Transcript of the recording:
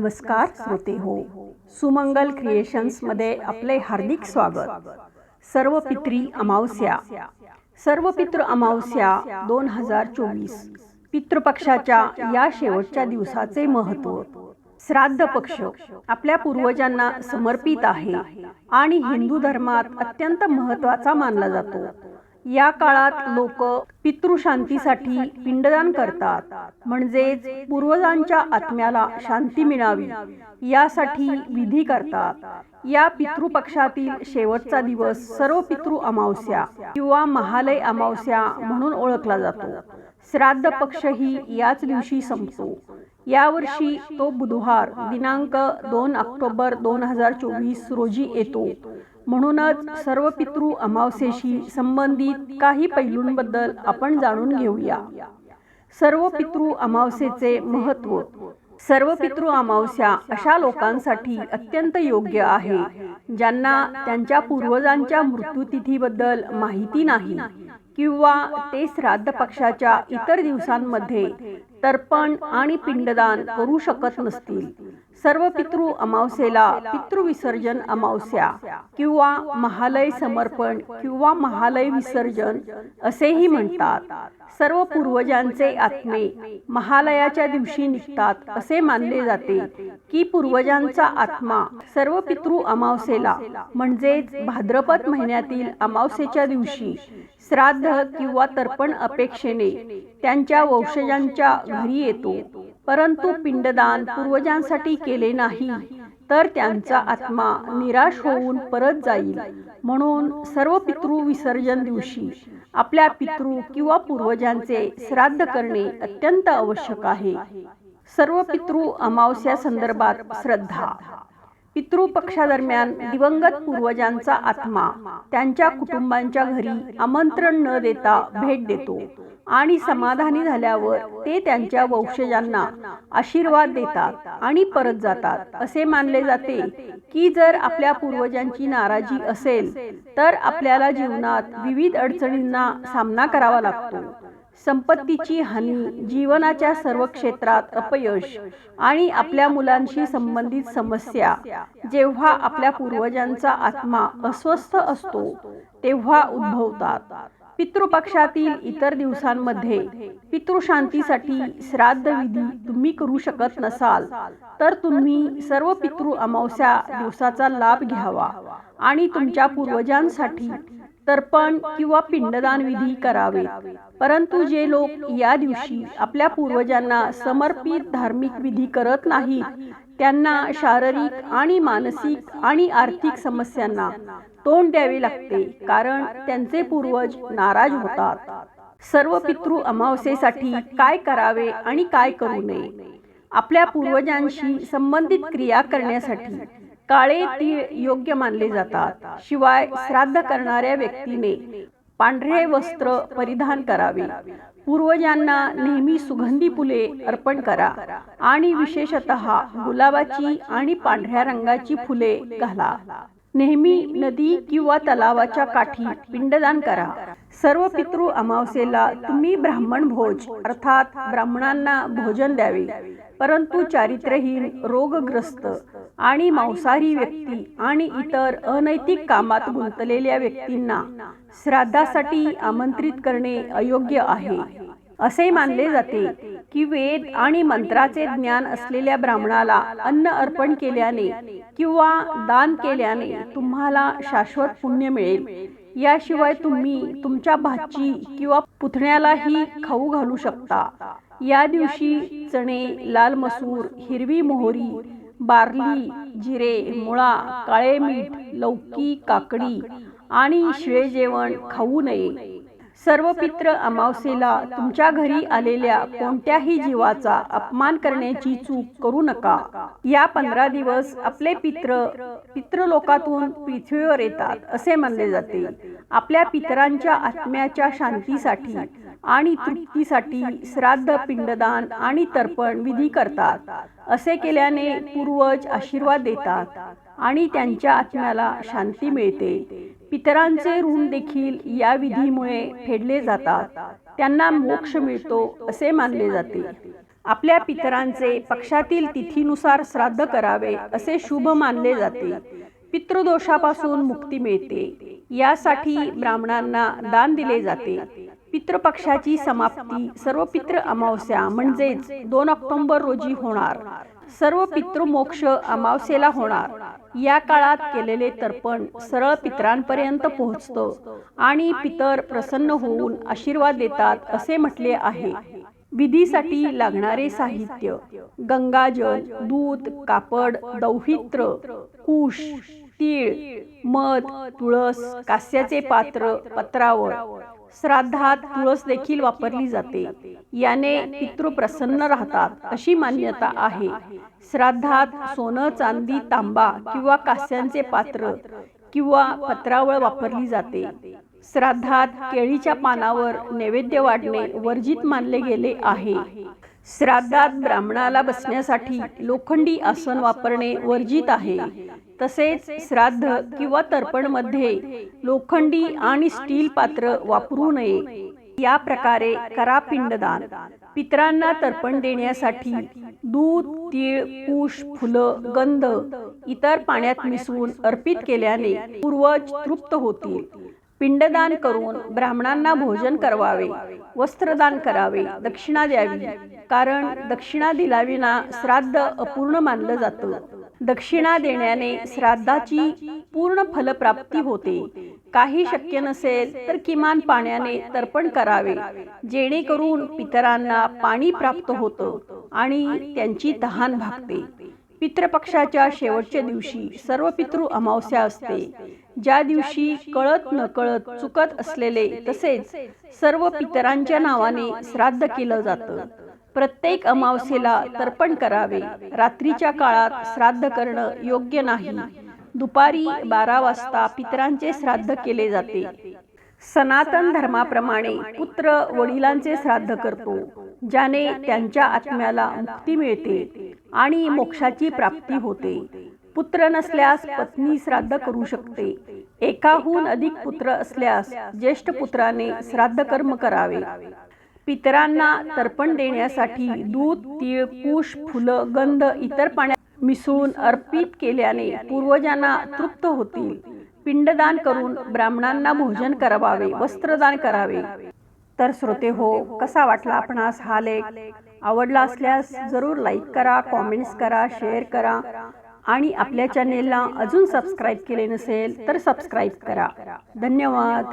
नमस्कार श्रोते हो. सुमंगल क्रिएशन्समध्ये आपले हार्दिक स्वागत. सर्व पित्री अमावस्या. सर्व पितृ अमावस्या दोन हजार चोवीस. पितृपक्षाच्या या शेवटच्या दिवसाचे महत्त्व. श्राद्ध पक्ष आपल्या पूर्वजांना समर्पित आहे आणि हिंदू धर्मात अत्यंत महत्त्वाचा मानला जातो. या काळात लोक पितृशांतीसाठी पिंडदान करतात. म्हणजेच पूर्वजांच्या आत्म्याला शांती मिळावी. यासाठी विधी करतात. या पितृपक्षातील शेवटचा दिवस सर्व पितृ अमावस्या किंवा महालय अमावस्या म्हणून ओळखला जातो. श्राद्ध पक्षही याच दिवशी संपतो. यावर्षी तो बुधवार दिनांक दोन ऑक्टोबर दोन हजार चोवीस रोजी येतो. म्हणूनच सर्व पितृ अमावस्येशी संबंधित काही पैलूंबद्दल आपण जाणून घेऊया. सर्व पितृ अमावस्येचे महत्त्व. सर्व पितृ अमावस्या अशा लोकांसाठी अत्यंत योग्य आहे ज्यांना त्यांच्या पूर्वजांच्या मृत्यूतिथीबद्दल माहिती नाही किंवा ते श्राद्ध पक्षाच्या इतर दिवसांमध्ये तर्पण आणि पिंडदान करू शकत नसतील. सर्व पितृ अमावस्येला पितृविसर्जन अमावस्या किंवा महालय समर्पण किंवा महालय विसर्जन असेही म्हणतात. सर्व पूर्वजांचे आत्मे महालयाच्या दिवशी निघतात असे मानले जाते की पूर्वजांचा आत्मा सर्व पितृ अमावस्येला म्हणजेच भाद्रपद महिन्यातील अमावस्येच्या दिवशी श्राद्ध किंवा तर्पण अपेक्षेने त्यांच्या वंशजांच्या घरी येतो. परंतु पिंडदान पूर्वजांसाठी केले नाही तर त्यांचा आत्मा निराश होऊन परत जाईल. म्हणून सर्व पितृ विसर्जन दिवशी आपल्या पितृ किंवा पूर्वजांचे श्राद्ध करणे अत्यंत आवश्यक आहे. सर्व पितृ अमावस्या संदर्भात श्रद्धा. पितृपक्षादरम्यान दिवंगत पूर्वजांचा आत्मा त्यांच्या कुटुंबांच्या घरी आमंत्रण न देता भेट देतो आणि समाधानी झाल्यावर ते त्यांच्या वंशजांना आशीर्वाद देतात आणि परत जातात. असे मानले जाते की जर आपल्या पूर्वजांची नाराजी असेल तर आपल्याला जीवनात विविध अडचणींना सामना करावा लागतो. संपत्तीची हानी जीवनाच्या सर्व क्षेत्रात अपयश आणि आपल्या मुलांशी संबंधित समस्या. जेव्हा आपल्या पूर्वजांचा आत्मा अस्वस्थ असतो तेव्हा उद्भवतात. पितृपक्षातील इतर दिवसांमध्ये पितृशांतीसाठी श्राद्ध विधी तुम्ही करू शकत नसाल. तर तुम्ही सर्व पितृ अमावस्या दिवसाचा लाभ घ्यावा आणि तुमच्या पूर्वजांसाठी तर्पण किंवा पिंडदान विधी करावे परंतु जे लोक या दिवशी आपल्या पूर्वजांना समर्पित धार्मिक विधी करत नाहीत त्यांना शारीरिक आणि मानसिक आणि आर्थिक समस्यांना तोंड द्यावे लागते कारण त्यांचे पूर्वज नाराज होतात. सर्व पितृ अमावस्येसाठी काय करावे आणि काय करू नये? आपल्या पूर्वजांशी संबंधित क्रिया करण्यासाठी काळे तीळ योग्य मानले जातात. शिवाय श्राद्ध करणाऱ्या व्यक्तीने पांढरे वस्त्र परिधान करावे. पूर्वजांना नेहमी सुगंधी फुले अर्पण करा आणि विशेषत गुलाबाची आणि पांढऱ्या रंगाची फुले घाला. नेहमी नदी किंवा तलावाच्या काठी पिंडदान करा. सर्व पितृ अमावस्येला तुम्ही ब्राह्मण भोज अर्थात ब्राह्मणांना भोजन द्यावे. परंतु चारित्र्यहीन रोगग्रस्त आणि मांसाहारी व्यक्ती आणि इतर अनैतिक कामात गुंतलेल्या व्यक्तींना श्राद्धासाठी आमंत्रित करणे अयोग्य आहे. असे मानले जाते की वेद आणि मंत्राचे ज्ञान असलेल्या ब्राह्मणाला अन्न अर्पण केल्याने किंवा दान केल्याने तुम्हाला शाश्वत पुण्य मिळेल. याशिवाय तुम्ही तुमच्या भाची किंवा पुतण्यालाही खाऊ घालू शकता. या दिवशी चणे लाल मसूर हिरवी मोहरी बार्ली जिरे मुळा काळे मीठ लौकी काकडी आणि शिळे जेवण खाऊ नये. सर्व पित्र अमावस्येला तुमच्या घरी आलेल्या कोणत्याही जीवाचा अपमान करण्याची चूक करू नका. या पंधरा दिवस आपले पित्र पितृलोकातून पृथ्वीवर येतात असे मानले जाते. आपल्या पितरांच्या आत्म्याच्या शांतीसाठी आणि तृप्तीसाठी श्राद्ध पिंडदान आणि तर्पण विधी करतात. असे केल्याने पूर्वज आशीर्वाद देतात आणि त्यांच्या आत्म्याला शांती मिळते. पितरांचे ऋण देखील या विधीमुळे फेडले जातात. त्यांना मोक्ष मिळतो असे मानले जाते. आपल्या पितरांचे पक्षातील तिथीनुसार श्राद्ध करावे असे शुभ मानले जाते. पितृदोषापासून मुक्ती मिळते. यासाठी ब्राह्मणांना दान दिले जाते. पितृपक्षाची समाप्ती. सर्व पितृ अमावस्या. म्हणजेच दोन ऑक्टोबर रोजी होणार. सर्व पितृमोक्ष अमावस्येला होणार. या काळात केलेले तर्पण सरळ पितरांपर्यंत पोहोचतं आणि पितर प्रसन्न होऊन आशीर्वाद देतात असे म्हटले आहे. विधीसाठी लागणारे साहित्य. गंगाजल दूध कापड दौहित्र कुश तीळ मध तुळस कास्याचे पात्र पत्रावळ श्राद्धात तुळस देखील वापरली जाते. याने पितृ प्रसन्न राहतात अशी मान्यता आहे. श्राद्धात सोनं चांदी तांबा किंवा कास्यांचे पात्र किंवा पत्रावळ वापरली जाते. श्राद्धात केळीच्या पानावर नैवेद्य वाढणे वर्जित मानले गेले आहे. श्राद्धात ब्राह्मणाला बसण्यासाठी लोखंडी आसन वापरणे वर्जित आहे. तसेच श्राद्ध किंवा तर्पणमध्ये लोखंडी आणि स्टील पात्र वापरू नये. या प्रकारे करा पिंडदान. पितरांना तर्पण देण्यासाठी दूध तीळ कुश फुलं गंध इतर पाण्यात मिसळून अर्पित केल्याने पूर्वज तृप्त होतील. पिंडदान करून ब्राह्मणांना भोजन करवावे वस्त्रदान करावे दक्षिणा द्यावी. कारण दक्षिणा दिलाविना श्राद्ध अपूर्ण मानलं जातं. दक्षिणा देण्याने श्राद्धाची पूर्ण फलप्राप्ती होते. काही शक्य नसेल तर किमान पाण्याने तर्पण करावे जेणेकरून पितरांना पाणी प्राप्त होतं आणि त्यांची तहान भागते. पितृपक्षाच्या शेवटच्या दिवशी सर्व पितृ अमावस्या असते. ज्या दिवशी कळत नकळत चुकत असलेले तसेच सर्व पितरांच्या नावाने श्राद्ध केलं जातं. प्रत्येक अमावस्येला तर्पण करावे. रात्रीच्या काळात श्राद्ध करणं योग्य नाही. दुपारी बारा वाजता पितरांचे श्राद्ध केले जाते. सनातन धर्माप्रमाणे पुत्र वडिलांचे श्राद्ध करतो ज्याने त्यांच्या आत्म्याला मुक्ती मिळते आणि मोक्षाची प्राप्ती होते. पुत्र नसल्यास पत्नी श्राद्ध करू शकते. एकाहून अधिक पुत्र असल्यास ज्येष्ठ पुत्राने श्राद्ध कर्म करावे. पितरांना तर्पण देण्यासाठी दूध तीळ कुश फुलं गंध इतर पाण्यात मिसळून अर्पित केल्याने पूर्वजांना तृप्त होतील. पिंडदान करून ब्राह्मणांना भोजन करावे वस्त्रदान करावे. तर श्रोते हो कसा वाटला आपणास हा लेख? आवडला असल्यास जरूर लाईक करा कॉमेंट्स करा शेअर करा. आणि आपल्या चॅनेलला अजून सबस्क्राईब केले नसेल तर सबस्क्राईब करा. धन्यवाद.